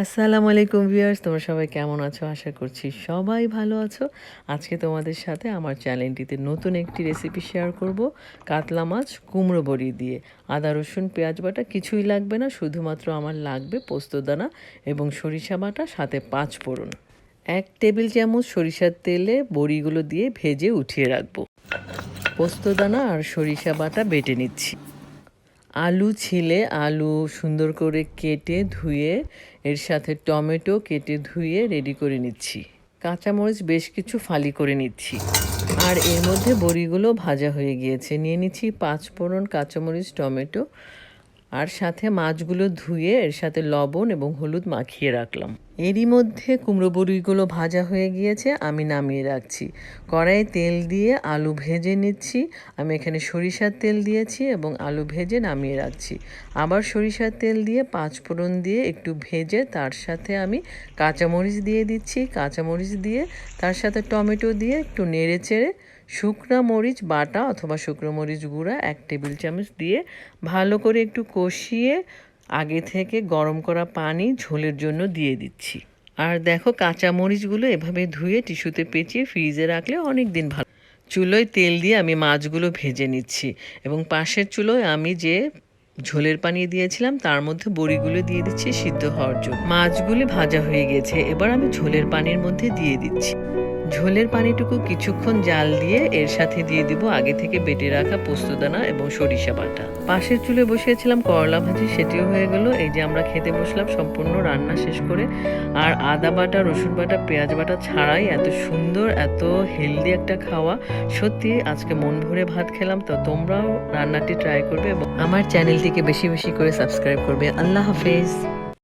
আসসালামু আলাইকুম ভিউয়ার্স, তোমরা সবাই কেমন আছো? আশা করছি সবাই ভালো আছো। আজকে তোমাদের সাথে আমার চ্যানেলটিতে নতুন একটি রেসিপি শেয়ার করব, কাতলা মাছ কুমড়ো বড়ি দিয়ে। আদা, রসুন, পেঁয়াজ বাটা কিছুই লাগবে না, শুধুমাত্র আমার লাগবে পোস্তদানা এবং সরিষা বাটা, সাথে পাঁচ ফোড়ন। এক টেবিল চামচ সরিষার তেলে বড়িগুলো দিয়ে ভেজে উঠিয়ে রাখব। পোস্তদানা আর সরিষা বাটা বেটে নিচ্ছি। আলু ছিলে, আলু সুন্দর করে কেটে ধুয়ে, এর সাথে টমেটো কেটে ধুয়ে রেডি করে নিচ্ছি। কাঁচামরিচ বেশ কিছু ফালি করে নিচ্ছি। আর এর মধ্যে বড়িগুলো ভাজা হয়ে গিয়েছে। নিয়ে নিচ্ছি পাঁচ ফোড়ন কাঁচামরিচ, টমেটো আর সাথে মাছগুলো ধুয়ে এর সাথে লবণ এবং হলুদ মাখিয়ে রাখলাম। এরই মধ্যে কুমড়ো বড়িগুলো ভাজা হয়ে গিয়েছে, আমি নামিয়ে রাখছি। কড়াইয়ে তেল দিয়ে আলু ভেজে নিচ্ছি, আমি এখানে সরিষার তেল দিয়েছি এবং আলু ভেজে নামিয়ে রাখছি। আবার সরিষার তেল দিয়ে পাঁচ ফোড়ন দিয়ে একটু ভেজে তার সাথে আমি কাঁচামরিচ দিয়ে দিচ্ছি। কাঁচামরিচ দিয়ে তার সাথে টমেটো দিয়ে একটু নেড়ে চেড়ে শুকনো মরিচ বাটা অথবা শুকনো মরিচ গুঁড়া এক টেবিল চামচ দিয়ে ভালো করে একটু কষিয়ে আগে থেকে গরম করা পানি ঝোলের জন্য দিয়ে দিচ্ছি। আর দেখো কাঁচা মরিচগুলো এভাবে ধুয়ে টিস্যুতে পেঁচিয়ে ফ্রিজে রাখলে অনেক দিন ভালো। চুলোয় তেল দিয়ে আমি মাছগুলো ভেজে নিচ্ছি এবং পাশের চুলোয় আমি যে ঝোলের পানি দিয়েছিলাম তার মধ্যে বড়িগুলো দিয়ে দিচ্ছি সিদ্ধ হওয়ার জন্য। মাছগুলি ভাজা হয়ে গেছে, এবার আমি ঝোলের পানির মধ্যে দিয়ে দিচ্ছি। ঝোলের পানিটুকু কিছুক্ষণ জাল দিয়ে এর সাথে দিয়ে দিব আগে থেকে বেটে রাখা পোস্তদানা এবং সরিষা বাটা। পাশের চুলে বসিয়েছিলাম করলা ভাজি, সেটিও হয়ে গেল। এই যে আমরা খেতে বসলাম, সম্পূর্ণ রান্না শেষ করে। আর আদা বাটা, রসুন বাটা, পেঁয়াজ বাটা ছাড়াই এত সুন্দর, এত হেলদি একটা খাওয়া। সত্যি, আজকে মন ভরে ভাত খেলাম, তো তোমরাও রান্নাটি ট্রাই করবে এবং আমার চ্যানেলটিকে বেশি বেশি করে সাবস্ক্রাইব করবে। আল্লাহ হাফেজ।